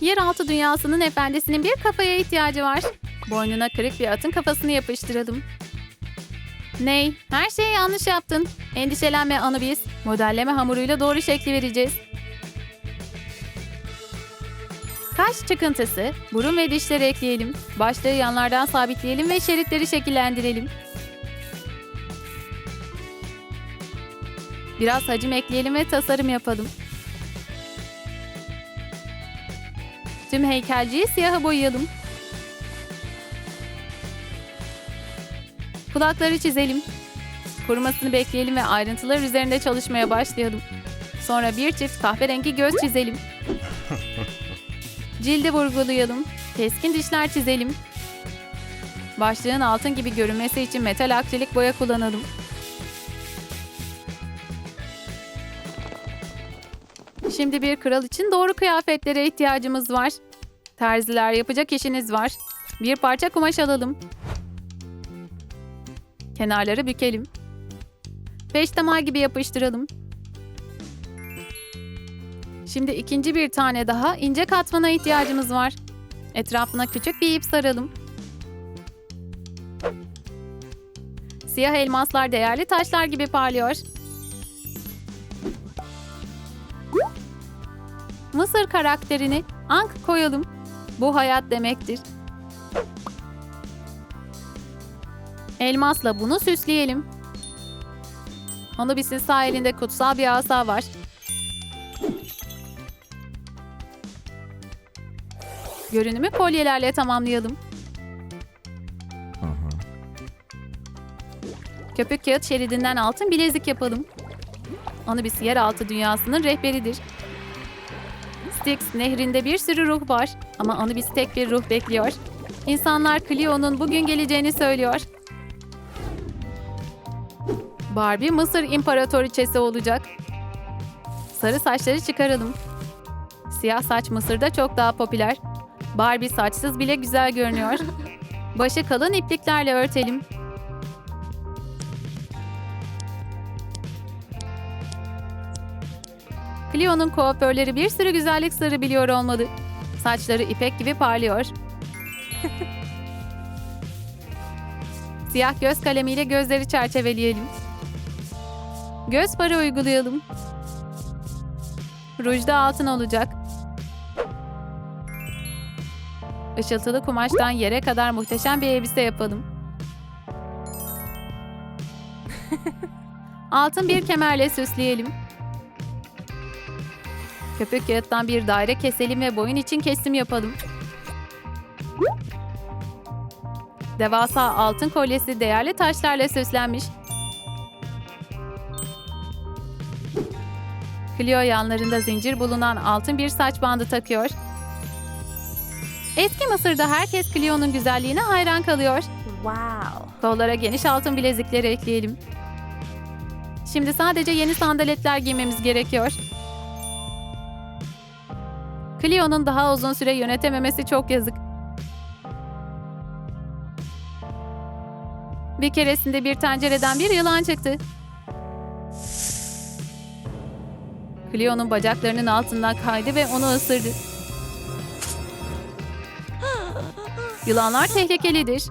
Yeraltı dünyasının efendisinin bir kafaya ihtiyacı var. Boynuna kırık bir atın kafasını yapıştıralım. Ney? Her şeyi yanlış yaptın. Endişelenme Anubis. Modelleme hamuruyla doğru şekli vereceğiz. Kaş çıkıntısı, burun ve dişleri ekleyelim. Başlığı yanlardan sabitleyelim ve şeritleri şekillendirelim. Biraz hacim ekleyelim ve tasarım yapalım. Tüm heykelciyi siyaha boyayalım. Kulakları çizelim. Kurumasını bekleyelim ve ayrıntılar üzerinde çalışmaya başlayalım. Sonra bir çift kahverengi göz çizelim. Cildi vurgulayalım. Keskin dişler çizelim. Başlığın altın gibi görünmesi için metal akrilik boya kullanalım. Şimdi bir kral için doğru kıyafetlere ihtiyacımız var. Terziler yapacak işiniz var. Bir parça kumaş alalım. Kenarları bükelim. Peştemal gibi yapıştıralım. Şimdi ikinci bir tane daha ince katmana ihtiyacımız var. Etrafına küçük bir ip saralım. Siyah elmaslar değerli taşlar gibi parlıyor. Mısır karakterini Ank koyalım. Bu hayat demektir. Elmasla bunu süsleyelim. Anubis'in sağ elinde kutsal bir asa var. Görünümü kolyelerle tamamlayalım. Köpük kağıt şeridinden altın bilezik yapalım. Anubis yeraltı dünyasının rehberidir. Styx nehrinde bir sürü ruh var ama Anubis tek bir ruh bekliyor. İnsanlar Cleo'nun bugün geleceğini söylüyor. Barbie Mısır İmparatoriçesi olacak. Sarı saçları çıkaralım. Siyah saç Mısır'da çok daha popüler. Barbie saçsız bile güzel görünüyor. Başı kalın ipliklerle örtelim. Cleo'nun kuaförleri bir sürü güzellik sırrı biliyor olmalı. Saçları ipek gibi parlıyor. Siyah göz kalemiyle gözleri çerçeveleyelim. Göz farı uygulayalım. Rujda altın olacak. Işıltılı kumaştan yere kadar muhteşem bir elbise yapalım. Altın bir kemerle süsleyelim. Köpük kağıttan bir daire keselim ve boyun için kesim yapalım. Devasa altın kolyesi değerli taşlarla süslenmiş. Clio yanlarında zincir bulunan altın bir saç bandı takıyor. Eski Mısır'da herkes Clio'nun güzelliğine hayran kalıyor. Wow. Kollara geniş altın bilezikleri ekleyelim. Şimdi sadece yeni sandaletler giymemiz gerekiyor. Cleo'nun daha uzun süre yönetememesi çok yazık. Bir keresinde bir tencereden bir yılan çıktı. Cleo'nun bacaklarının altından kaydı ve onu ısırdı. Yılanlar tehlikelidir.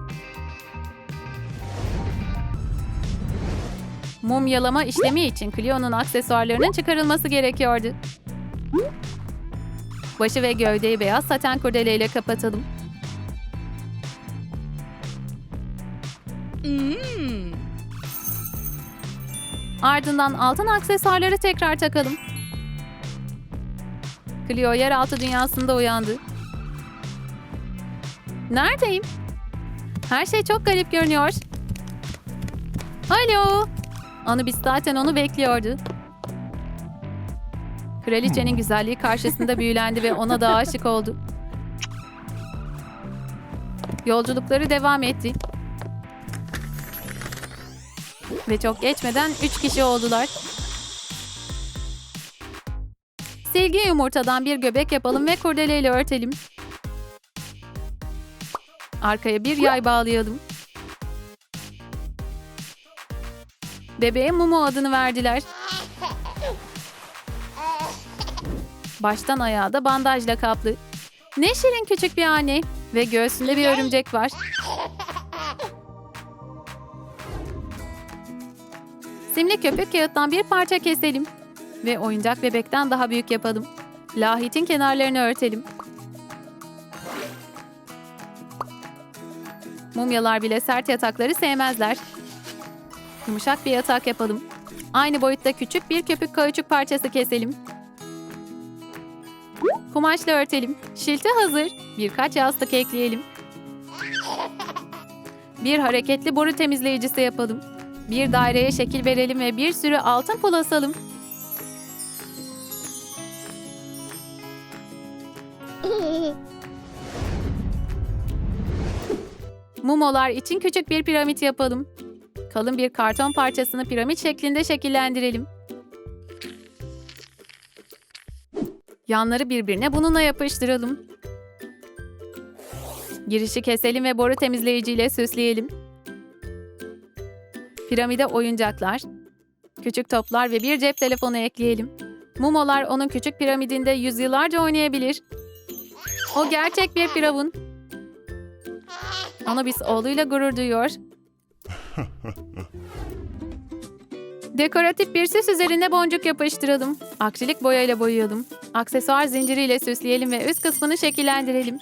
Mum yalama işlemi için Cleo'nun aksesuarlarının çıkarılması gerekiyordu. Başı ve gövdeyi beyaz saten kurdeleyle kapatalım. Mmm. Ardından altın aksesuarları tekrar takalım. Cleo yeraltı dünyasında uyandı. Neredeyim? Her şey çok garip görünüyor. Alo. Anubis zaten onu bekliyordu. Kraliçenin güzelliği karşısında büyülendi ve ona da aşık oldu. Yolculukları devam etti. Ve çok geçmeden üç kişi oldular. Silgi yumurtadan bir göbek yapalım ve kurdeleyle örtelim. Arkaya bir yay bağlayalım. Bebeğe Mumu adını verdiler. Baştan ayağa da bandajla kaplı. Ne şirin küçük bir anne. Ve göğsünde bir örümcek var. Simli köpük kağıttan bir parça keselim. Ve oyuncak bebekten daha büyük yapalım. Lahitin kenarlarını örtelim. Mumyalar bile sert yatakları sevmezler. Yumuşak bir yatak yapalım. Aynı boyutta küçük bir köpük kauçuk parçası keselim. Kumaşla örtelim. Şilti hazır. Birkaç yastık ekleyelim. Bir hareketli boru temizleyicisi yapalım. Bir daireye şekil verelim ve bir sürü altın pul asalım. Mumolar için küçük bir piramit yapalım. Kalın bir karton parçasını piramit şeklinde şekillendirelim. Yanları birbirine bununla yapıştıralım. Girişi keselim ve boru temizleyiciyle süsleyelim. Piramide oyuncaklar, küçük toplar ve bir cep telefonu ekleyelim. Mumolar onun küçük piramidinde yüzyıllarca oynayabilir. O gerçek bir firavun. Anubis oğluyla gurur duyuyor. Dekoratif bir süs üzerine boncuk yapıştıralım. Akrilik boyayla boyayalım. Aksesuar zinciriyle süsleyelim ve üst kısmını şekillendirelim.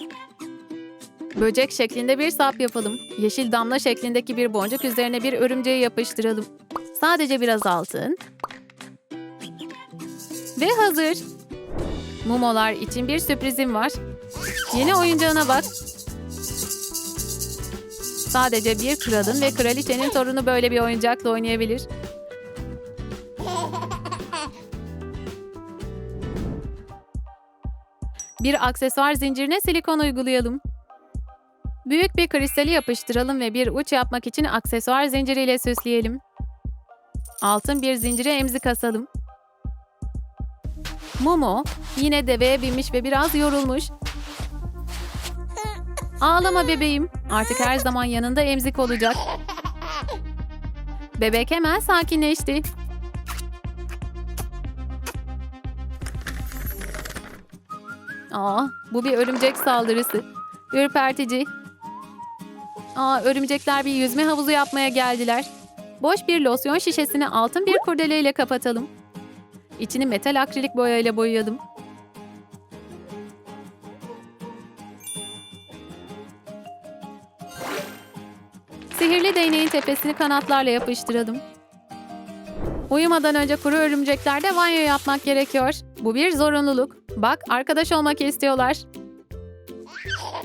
Böcek şeklinde bir sap yapalım. Yeşil damla şeklindeki bir boncuk üzerine bir örümceği yapıştıralım. Sadece biraz altın. Ve hazır. Mumolar için bir sürprizim var. Yeni oyuncağına bak. Sadece bir kralın ve kraliçenin torunu böyle bir oyuncakla oynayabilir. Bir aksesuar zincirine silikon uygulayalım. Büyük bir kristali yapıştıralım ve bir uç yapmak için aksesuar zinciriyle süsleyelim. Altın bir zincire emzik asalım. Momo yine deveye binmiş ve biraz yorulmuş. Ağlama bebeğim. Artık her zaman yanında emzik olacak. Bebek hemen sakinleşti. Aa, bu bir örümcek saldırısı. Ürpertici. Aa, örümcekler bir yüzme havuzu yapmaya geldiler. Boş bir losyon şişesini altın bir kurdeleyle kapatalım. İçini metal akrilik boyayla boyayalım. Sihirli değneğin tepesini kanatlarla yapıştıralım. Uyumadan önce kuru örümceklerde banyo yapmak gerekiyor. Bu bir zorunluluk. Bak arkadaş olmak istiyorlar.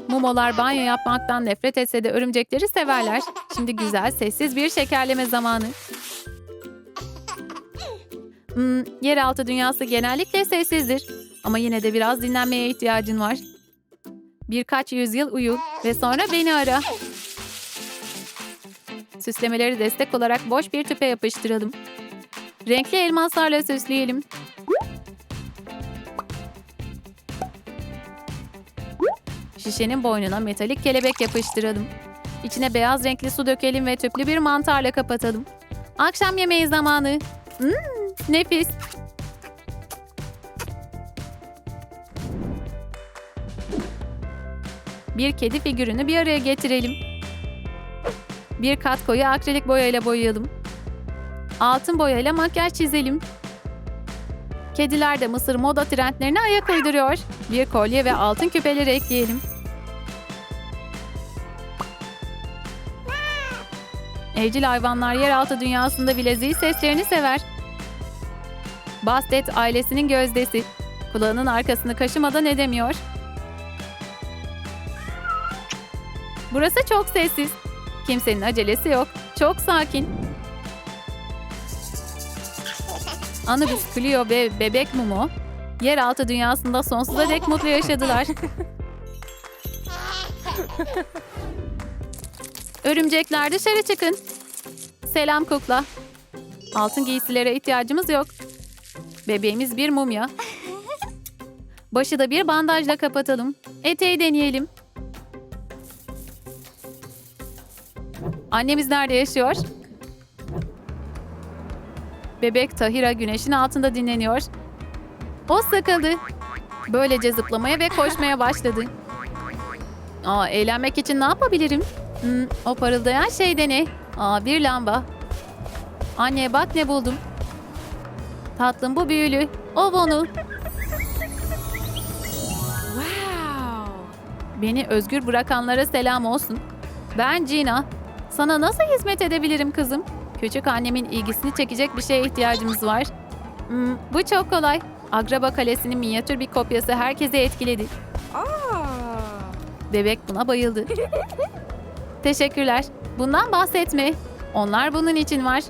Mumolar banyo yapmaktan nefret etse de örümcekleri severler. Şimdi güzel sessiz bir şekerleme zamanı. Hmm, yeraltı dünyası genellikle sessizdir. Ama yine de biraz dinlenmeye ihtiyacın var. Birkaç yüzyıl uyu ve sonra beni ara. Süslemeleri destek olarak boş bir tüpe yapıştıralım. Renkli elmaslarla süsleyelim. Şişenin boynuna metalik kelebek yapıştıralım. İçine beyaz renkli su dökelim ve tüplü bir mantarla kapatalım. Akşam yemeği zamanı. Hmm, nefis. Bir kedi figürünü bir araya getirelim. Bir kat koyu akrilik boyayla boyayalım. Altın boyayla makyaj çizelim. Kediler de Mısır moda trendlerine ayak uyduruyor. Bir kolye ve altın küpeleri ekleyelim. Evcil hayvanlar yeraltı dünyasında bileziği seslerini sever. Bastet ailesinin gözdesi. Kulağının arkasını kaşımadan edemiyor. Burası çok sessiz. Kimsenin acelesi yok. Çok sakin. Anubis, Cleo ve bebek Mumu yeraltı dünyasında sonsuza dek mutlu yaşadılar. Örümcekler dışarı çıkın. Selam kukla. Altın giysilere ihtiyacımız yok. Bebeğimiz bir mumya. Başı da bir bandajla kapatalım. Eteği deneyelim. Annemiz nerede yaşıyor? Bebek Tahira güneşin altında dinleniyor. O sıkıldı. Böylece zıplamaya ve koşmaya başladı. Aa, eğlenmek için ne yapabilirim? Hmm, o parıldayan şey de ne? Aa, bir lamba. Anne bak ne buldum. Tatlım bu büyülü. Ov onu. Beni özgür bırakanlara selam olsun. Ben Gina. Sana nasıl hizmet edebilirim kızım? Küçük annemin ilgisini çekecek bir şeye ihtiyacımız var. Hmm, bu çok kolay. Agraba Kalesi'nin minyatür bir kopyası herkese etkiledi. Bebek buna bayıldı. Teşekkürler. Bundan bahsetme. Onlar bunun için var.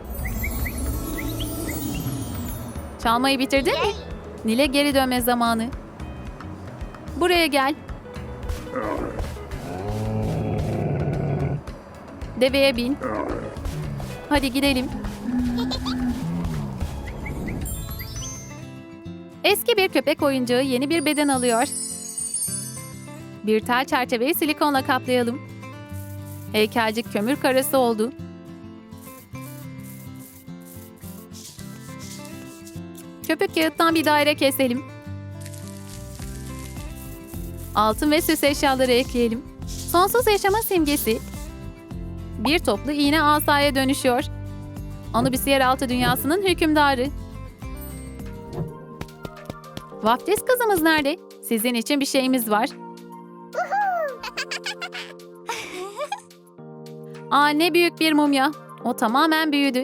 Çalmayı bitirdin mi? Nil'e geri dönme zamanı. Buraya gel. Deveye bin. Hadi gidelim. Eski bir köpek oyuncağı yeni bir beden alıyor. Bir tel çerçeveyi silikonla kaplayalım. Heykelcik kömür karası oldu. Köpük kağıttan bir daire keselim. Altın ve süs eşyaları ekleyelim. Sonsuz yaşama simgesi. Bir toplu iğne asaya dönüşüyor. Anubis yeraltı dünyasının hükümdarı. Vaftiz kızımız nerede? Sizin için bir şeyimiz var. Aa ne büyük bir mumya. O tamamen büyüdü.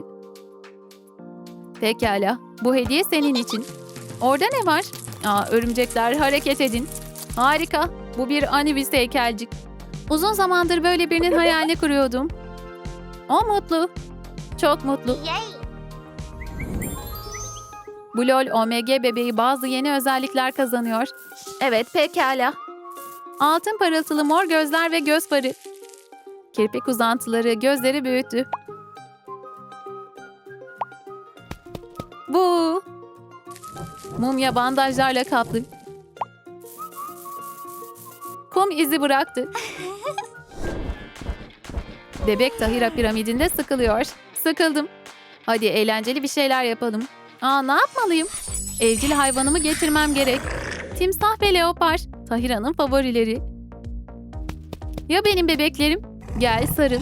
Pekala. Bu hediye senin için. Orada ne var? Aa örümcekler hareket edin. Harika. Bu bir Anubis heykelcik. Uzun zamandır böyle birinin hayalini kuruyordum. O mutlu. Çok mutlu. Bu LOL OMG bebeği bazı yeni özellikler kazanıyor. Evet pekala. Altın parıltılı mor gözler ve göz farı. Kirpik uzantıları gözleri büyüttü. Bu. Mumya bandajlarla kaplı. Kum izi bıraktı. Bebek Tahira piramidinde sıkılıyor. Sıkıldım. Hadi eğlenceli bir şeyler yapalım. Aa ne yapmalıyım? Evcil hayvanımı getirmem gerek. Timsah ve leopar. Tahira'nın favorileri. Ya benim bebeklerim? Gel sarıl.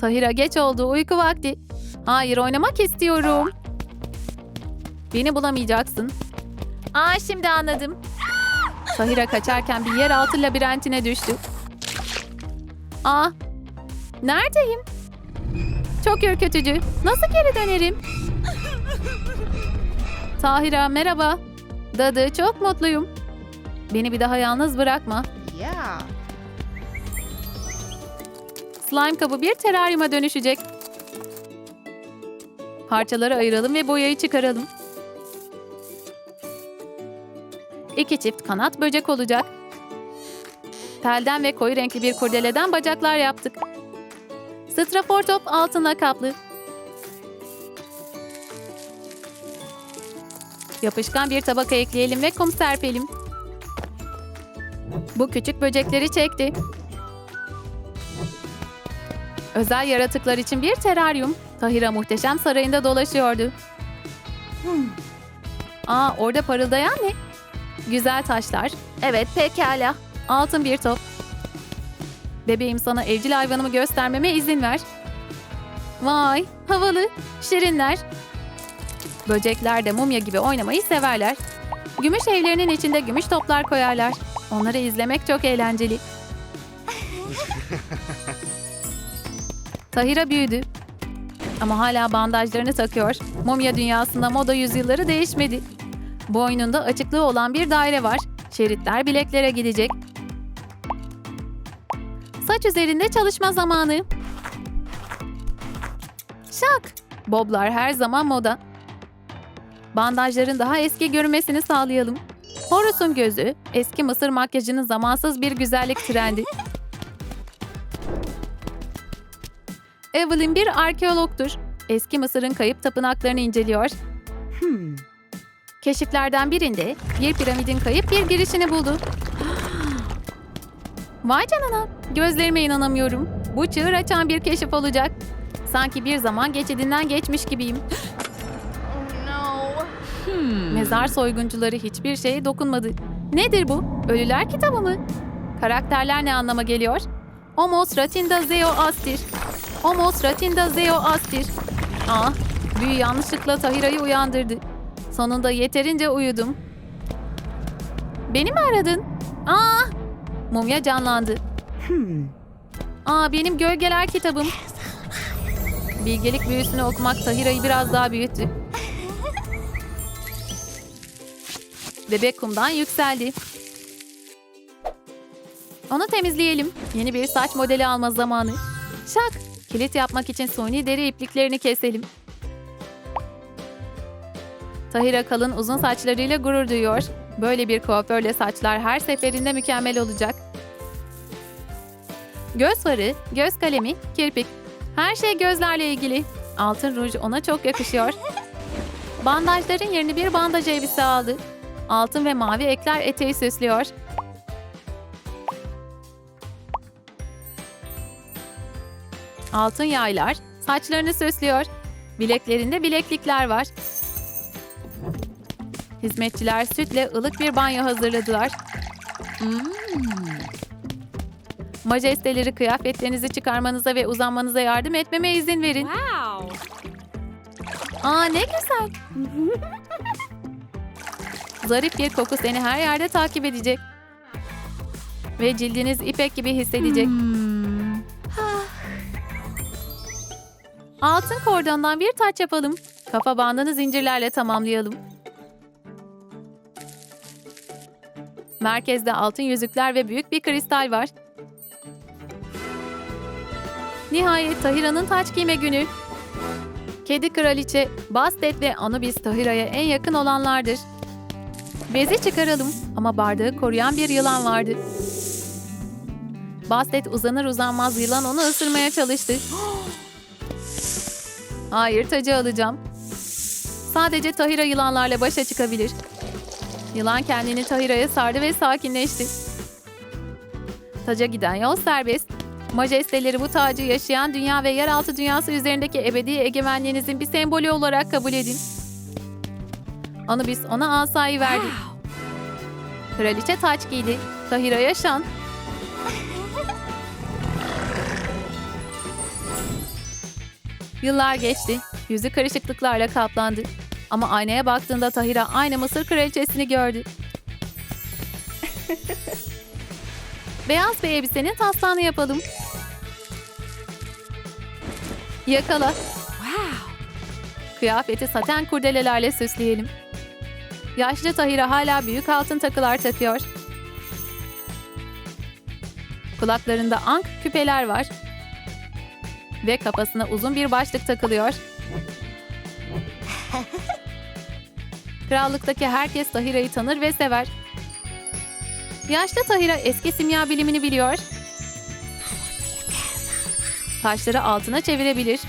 Tahira geç oldu uyku vakti. Hayır oynamak istiyorum. Beni bulamayacaksın. Aa şimdi anladım. Tahira kaçarken bir yeraltı labirentine düştü. Aa neredeyim? Çok ürkütücü. Nasıl geri dönerim? Tahira merhaba. Dadı çok mutluyum. Beni bir daha yalnız bırakma. Yeah. Slime kabı bir teraryuma dönüşecek. Parçaları ayıralım ve boyayı çıkaralım. İki çift kanat böcek olacak. Telden ve koyu renkli bir kurdeleden bacaklar yaptık. Strafor top altınla kaplı. Yapışkan bir tabaka ekleyelim ve kum serpelim. Bu küçük böcekleri çekti. Özel yaratıklar için bir teraryum. Tahira muhteşem sarayında dolaşıyordu. Hmm. Aa orada parıldayan ne? Güzel taşlar. Evet pekala. Altın bir top. Bebeğim sana evcil hayvanımı göstermeme izin ver. Vay havalı. Şirinler. Böcekler de mumya gibi oynamayı severler. Gümüş evlerinin içinde gümüş toplar koyarlar. Onları izlemek çok eğlenceli. Tahira büyüdü. Ama hala bandajlarını takıyor. Mumya dünyasında moda yüzyılları değişmedi. Boynunda açıklığı olan bir daire var. Şeritler bileklere gidecek. Saç üzerinde çalışma zamanı. Şak! Boblar her zaman moda. Bandajların daha eski görünmesini sağlayalım. Horus'un gözü, eski Mısır makyajının zamansız bir güzellik trendi. Evelyn bir arkeologtur. Eski Mısır'ın kayıp tapınaklarını inceliyor. Keşiflerden birinde bir piramidin kayıp bir girişini buldu. Vay canına, gözlerime inanamıyorum. Bu çığır açan bir keşif olacak. Sanki bir zaman geçidinden geçmiş gibiyim. No. Mezar soyguncuları hiçbir şeye dokunmadı. Nedir bu? Ölüler kitabı mı? Karakterler ne anlama geliyor? Homos ratinda zeo astir. Homos ratinda zeo astir. Ah, büyü yanlışlıkla Tahira'yı uyandırdı. Sonunda yeterince uyudum. Beni mi aradın? Aa, mumya canlandı. Aa, benim gölgeler kitabım. Bilgelik büyüsünü okumak Tahira'yı biraz daha büyüttü. Bebek kumdan yükseldi. Onu temizleyelim. Yeni bir saç modeli alma zamanı. Şak! Kilit yapmak için suni deri ipliklerini keselim. Tahira kalın uzun saçlarıyla gurur duyuyor. Böyle bir kuaförle saçlar her seferinde mükemmel olacak. Göz farı, göz kalemi, kirpik. Her şey gözlerle ilgili. Altın ruj ona çok yakışıyor. Bandajların yerini bir bandaj elbise aldı. Altın ve mavi ekler eteği süslüyor. Altın yaylar saçlarını süslüyor. Bileklerinde bileklikler var. Hizmetçiler sütle ılık bir banyo hazırladılar. Hmm. Majesteleri kıyafetlerinizi çıkarmanıza ve uzanmanıza yardım etmeme izin verin. Wow. Aa ne güzel. Zarif bir koku seni her yerde takip edecek. Ve cildiniz ipek gibi hissedecek. Altın kordondan bir taç yapalım. Kafa bandını zincirlerle tamamlayalım. Merkezde altın yüzükler ve büyük bir kristal var. Nihayet Tahira'nın taç giyme günü. Kedi kraliçe, Bastet ve Anubis Tahira'ya en yakın olanlardır. Bezi çıkaralım ama bardağı koruyan bir yılan vardı. Bastet uzanır uzanmaz yılan onu ısırmaya çalıştı. Hayır tacı alacağım. Sadece Tahira yılanlarla başa çıkabilir. Yılan kendini Tahira'ya sardı ve sakinleşti. Taca giden yol serbest. Majesteleri bu tacı yaşayan dünya ve yeraltı dünyası üzerindeki ebedi egemenliğinizin bir sembolü olarak kabul edin. Anubis ona asayı verdi. Kraliçe taç giydi. Tahira yaşan. Yıllar geçti. Yüzü karışıklıklarla kaplandı. Ama aynaya baktığında Tahira aynı Mısır kraliçesini gördü. Beyaz bir elbisenin taslağını yapalım. Yakala. Wow. Kıyafeti saten kurdelelerle süsleyelim. Yaşlı Tahira hala büyük altın takılar takıyor. Kulaklarında ank küpeler var. Ve kafasına uzun bir başlık takılıyor. Krallıktaki herkes Tahira'yı tanır ve sever. Yaşlı Tahira eski simya bilimini biliyor. Taşları altına çevirebilir.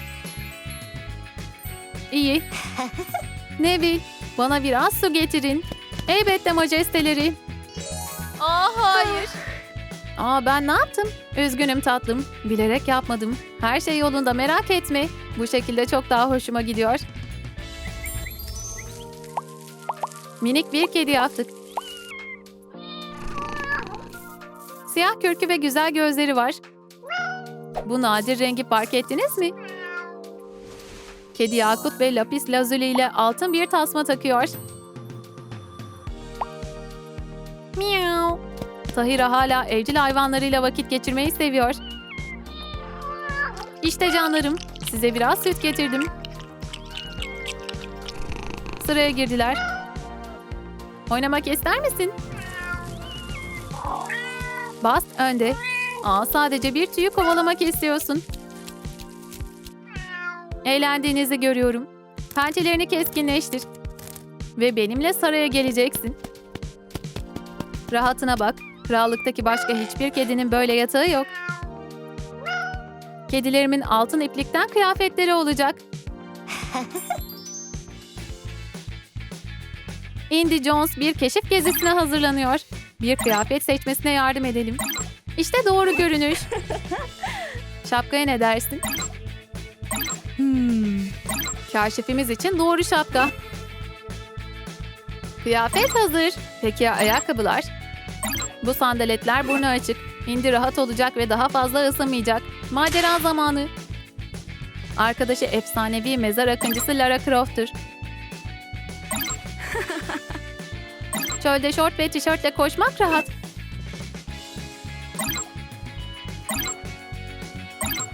İyi. Neville, bana biraz su getirin. Elbette majesteleri. Aa hayır. Aa ben ne yaptım? Üzgünüm tatlım. Bilerek yapmadım. Her şey yolunda merak etme. Bu şekilde çok daha hoşuma gidiyor. Minik bir kedi yaptık. Siyah kürkü ve güzel gözleri var. Bu nadir rengi fark ettiniz mi? Kedi yakut ve lapis lazuli ile altın bir tasma takıyor. Miau. Tahira hala evcil hayvanlarıyla vakit geçirmeyi seviyor. İşte canlarım, size biraz süt getirdim. Sıraya girdiler. Oynamak ister misin? Bas önde. Aa, sadece bir tüyü kovalamak istiyorsun. Eğlendiğinizi görüyorum. Pençelerini keskinleştir. Ve benimle saraya geleceksin. Rahatına bak. Krallıktaki başka hiçbir kedinin böyle yatağı yok. Kedilerimin altın iplikten kıyafetleri olacak. Indy Jones bir keşif gezisine hazırlanıyor. Bir kıyafet seçmesine yardım edelim. İşte doğru görünüş. Şapkaya ne dersin? Hmm. Kaşifimiz için doğru şapka. Kıyafet hazır. Peki ya ayakkabılar? Bu sandaletler burnu açık. Hindi rahat olacak ve daha fazla ısınmayacak. Macera zamanı. Arkadaşı efsanevi mezar akıncısı Lara Croft'tur. Çölde şort ve tişörtle koşmak rahat.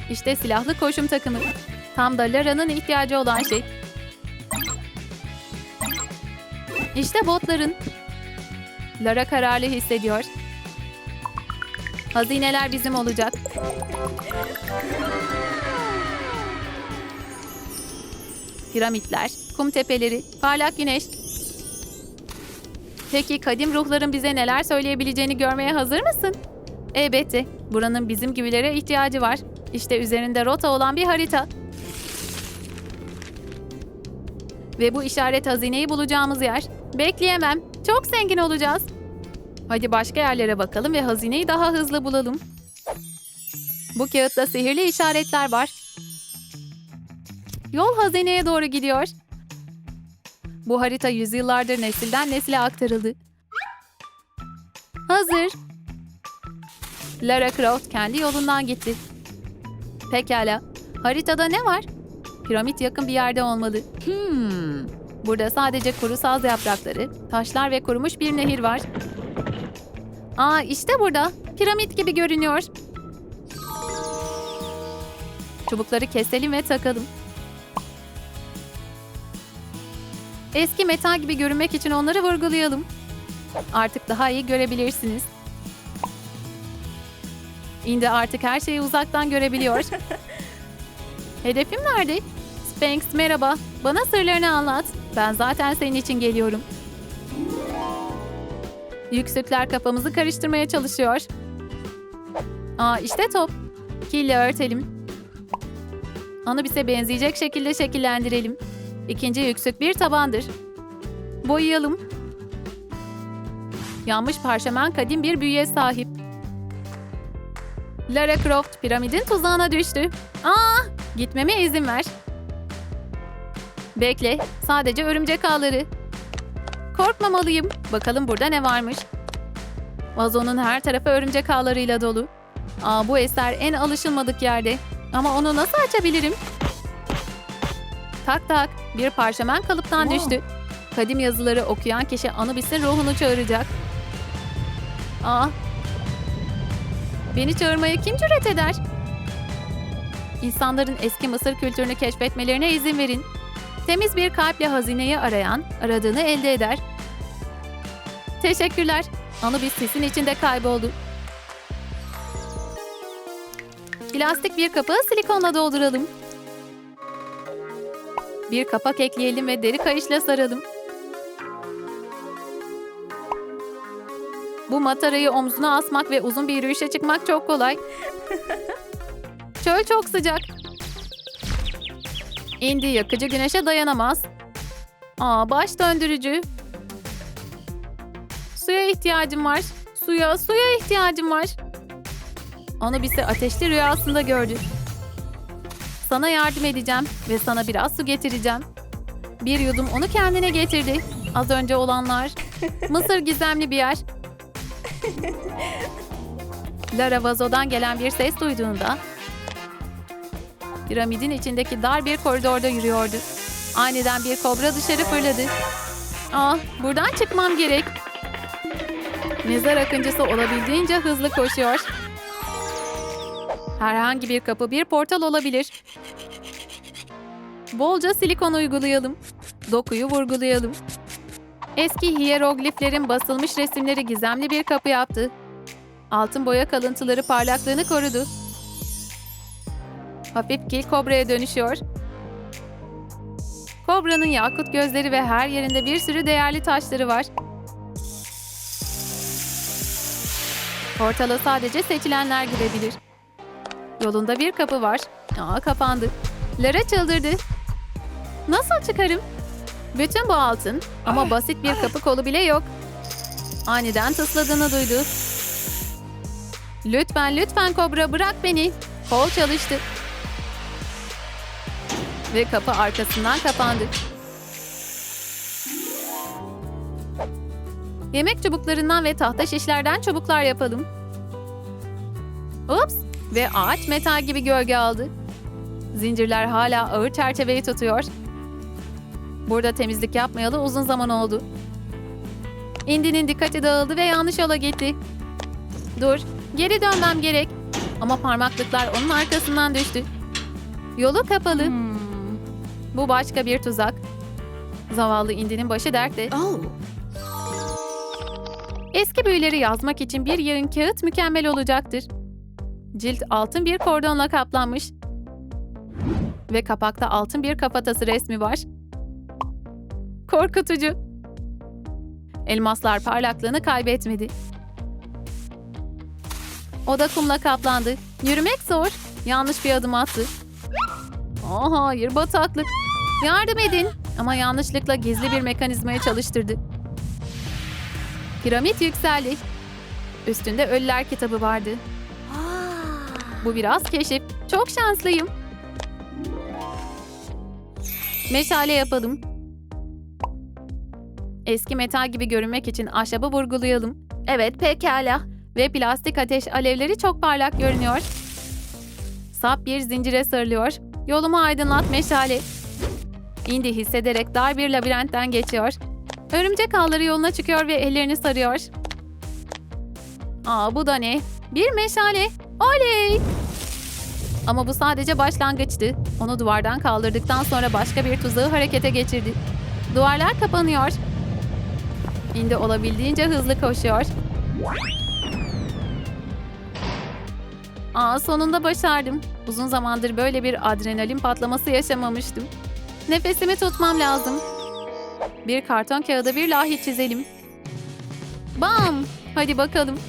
İşte silahlı koşum takımı. Tam da Lara'nın ihtiyacı olan şey. İşte botların. Lara kararlı hissediyor. Hazineler bizim olacak. Piramitler, kum tepeleri, parlak güneş. Peki kadim ruhların bize neler söyleyebileceğini görmeye hazır mısın? Elbette. Buranın bizim gibilere ihtiyacı var. İşte üzerinde rota olan bir harita. Ve bu işaret hazineyi bulacağımız yer. Bekleyemem. Çok zengin olacağız. Hadi başka yerlere bakalım ve hazineyi daha hızlı bulalım. Bu kağıtta sihirli işaretler var. Yol hazineye doğru gidiyor. Bu harita yüzyıllardır nesilden nesile aktarıldı. Hazır. Lara Croft kendi yolundan gitti. Pekala. Haritada ne var? Piramit yakın bir yerde olmalı. Hmm. Burada sadece kuru saz yaprakları, taşlar ve kurumuş bir nehir var. Aa işte burada. Piramit gibi görünüyor. Çubukları keselim ve takalım. Eski metal gibi görünmek için onları vurgulayalım. Artık daha iyi görebilirsiniz. Indi artık her şeyi uzaktan görebiliyor. Hedefim nerede? Sphinx merhaba. Bana sırlarını anlat. Ben zaten senin için geliyorum. Yüksükler kafamızı karıştırmaya çalışıyor. Aa işte top. Kille örtelim. Anubis'e benzeyecek şekilde şekillendirelim. İkinci yüksük bir tabandır. Boyayalım. Yanmış parşömen kadim bir büyüye sahip. Lara Croft piramidin tuzağına düştü. Aa, gitmeme izin ver. Bekle, sadece örümcek ağları. Korkmamalıyım. Bakalım burada ne varmış. Vazonun her tarafı örümcek ağlarıyla dolu. Aa, bu eser en alışılmadık yerde. Ama onu nasıl açabilirim? Tak tak, bir parşömen kalıptan düştü. Kadim yazıları okuyan kişi Anubis'in ruhunu çağıracak. Aa, Beni çağırmaya kim cüret eder? İnsanların eski Mısır kültürünü keşfetmelerine izin verin. Temiz bir kalple hazineyi arayan, aradığını elde eder. Teşekkürler. Anubis sesin içinde kayboldu. Plastik bir kapağı silikonla dolduralım. Bir kapak ekleyelim ve deri kayışla saralım. Bu matarayı omzuna asmak ve uzun bir yürüyüşe çıkmak çok kolay. Çöl çok sıcak. Indi yakıcı güneşe dayanamaz. Aa baş döndürücü. Suya ihtiyacım var. Suya, suya ihtiyacım var. Onu bize ateşli rüyasında gördü. Sana yardım edeceğim ve sana biraz su getireceğim. Bir yudum onu kendine getirdi. Az önce olanlar. Mısır gizemli bir yer. Lara vazodan gelen bir ses duyduğunda piramidin içindeki dar bir koridorda yürüyordu. Aniden bir kobra dışarı fırladı. Ah, buradan çıkmam gerek. Mezar akıncısı olabildiğince hızlı koşuyor. Herhangi bir kapı bir portal olabilir. Bolca silikon uygulayalım. Dokuyu vurgulayalım. Eski hierogliflerin basılmış resimleri gizemli bir kapı yaptı. Altın boya kalıntıları parlaklığını korudu. Hafif kil kobraya dönüşüyor. Kobranın yakut gözleri ve her yerinde bir sürü değerli taşları var. Portala sadece seçilenler girebilir. Yolunda bir kapı var. Aa kapandı. Lara çıldırdı. Nasıl çıkarım? Bütün bu altın ama basit bir kapı kolu bile yok. Aniden tısladığını duydu. Lütfen lütfen kobra bırak beni. Kol çalıştı. Ve kapı arkasından kapandı. Yemek çubuklarından ve tahta şişlerden çubuklar yapalım. Ups! Ve ağaç metal gibi gölge aldı. Zincirler hala ağır çerçeveyi tutuyor. Burada temizlik yapmayalı uzun zaman oldu. Indi'nin dikkati dağıldı ve yanlış yola gitti. Dur, geri dönmem gerek. Ama parmaklıklar onun arkasından düştü. Yolu kapalı. Bu başka bir tuzak. Zavallı Indi'nin başı dertte. Oh. Eski büyüleri yazmak için bir yığın kağıt mükemmel olacaktır. Cilt altın bir kordonla kaplanmış. Ve kapakta altın bir kafatası resmi var. Korkutucu. Elmaslar parlaklığını kaybetmedi. Oda kumla kaplandı. Yürümek zor. Yanlış bir adım attı. Aa, hayır bataklık. Yardım edin. Ama yanlışlıkla gizli bir mekanizmayı çalıştırdı. Piramit yükseldi. Üstünde Ölüler kitabı vardı. Bu biraz keşif. Çok şanslıyım. Meşale yapalım. Eski metal gibi görünmek için ahşabı vurgulayalım. Evet pekala. Ve plastik ateş alevleri çok parlak görünüyor. Sap bir zincire sarılıyor. Yolumu aydınlat meşale. Indi hissederek dar bir labirentten geçiyor. Örümcek ağları yoluna çıkıyor ve ellerini sarıyor. Aa bu da ne? Bir meşale. Oley! Ama bu sadece başlangıçtı. Onu duvardan kaldırdıktan sonra başka bir tuzağı harekete geçirdi. Duvarlar kapanıyor. Indi olabildiğince hızlı koşuyor. Aa sonunda başardım. Uzun zamandır böyle bir adrenalin patlaması yaşamamıştım. Nefesimi tutmam lazım. Bir karton kağıda bir lahit çizelim. Bam! Hadi bakalım.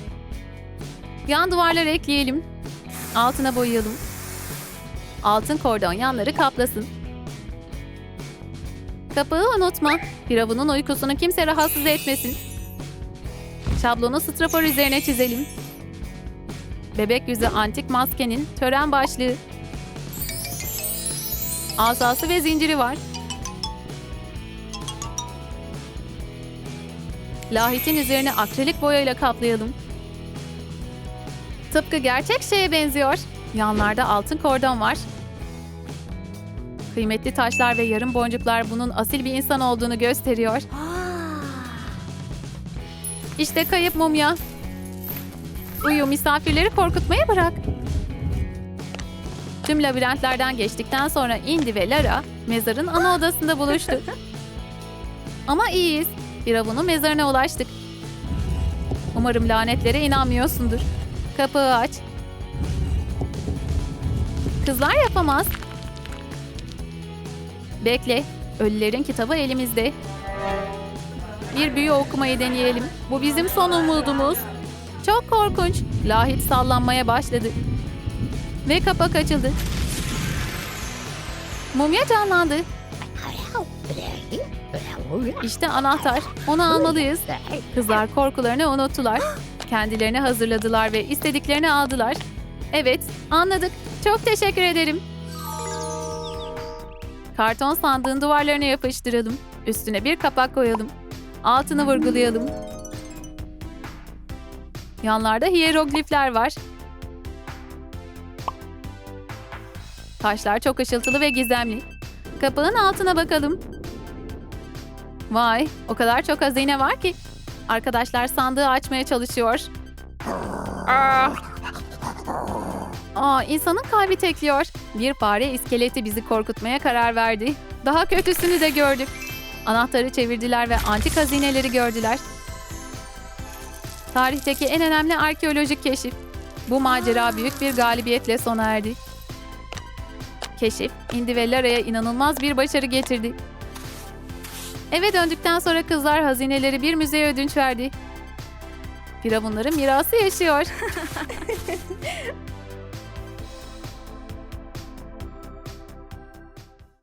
Yan duvarlar ekleyelim. Altına boyayalım. Altın kordon yanları kaplasın. Kapağı unutma. Firavunun uykusunu kimse rahatsız etmesin. Şablonu strafor üzerine çizelim. Bebek yüzü antik maskenin tören başlığı. Asası ve zinciri var. Lahitin üzerine akrilik boyayla kaplayalım. Tıpkı gerçek şeye benziyor. Yanlarda altın kordon var. Kıymetli taşlar ve yarım boncuklar bunun asil bir insan olduğunu gösteriyor. İşte kayıp mumya. Uyu misafirleri korkutmayı bırak. Tüm labirentlerden geçtikten sonra Indy ve Lara mezarın ana odasında buluştu. Ama iyiyiz. Firavun'un mezarına ulaştık. Umarım lanetlere inanmıyorsundur. Kapağı aç. Kızlar yapamaz. Bekle. Ölülerin kitabı elimizde. Bir büyü okumayı deneyelim. Bu bizim son umudumuz. Çok korkunç. Lahit sallanmaya başladı. Ve kapak açıldı. Mumya canlandı. İşte anahtar. Onu almalıyız. Kızlar korkularını unuttular. Kendilerini hazırladılar ve istediklerini aldılar. Evet, anladık. Çok teşekkür ederim. Karton sandığın duvarlarına yapıştıralım. Üstüne bir kapak koyalım. Altını vurgulayalım. Yanlarda hieroglifler var. Taşlar çok ışıltılı ve gizemli. Kapağın altına bakalım. Vay, o kadar çok hazine var ki. Arkadaşlar sandığı açmaya çalışıyor. Aa, Aa, insanın kalbi tekliyor. Bir fare iskeleti bizi korkutmaya karar verdi. Daha kötüsünü de gördük. Anahtarı çevirdiler ve antik hazineleri gördüler. Tarihteki en önemli arkeolojik keşif. Bu macera büyük bir galibiyetle sona erdi. Keşif, Indy ve Lara'ya inanılmaz bir başarı getirdi. Eve döndükten sonra kızlar hazineleri bir müzeye ödünç verdi. Firavunların mirası yaşıyor.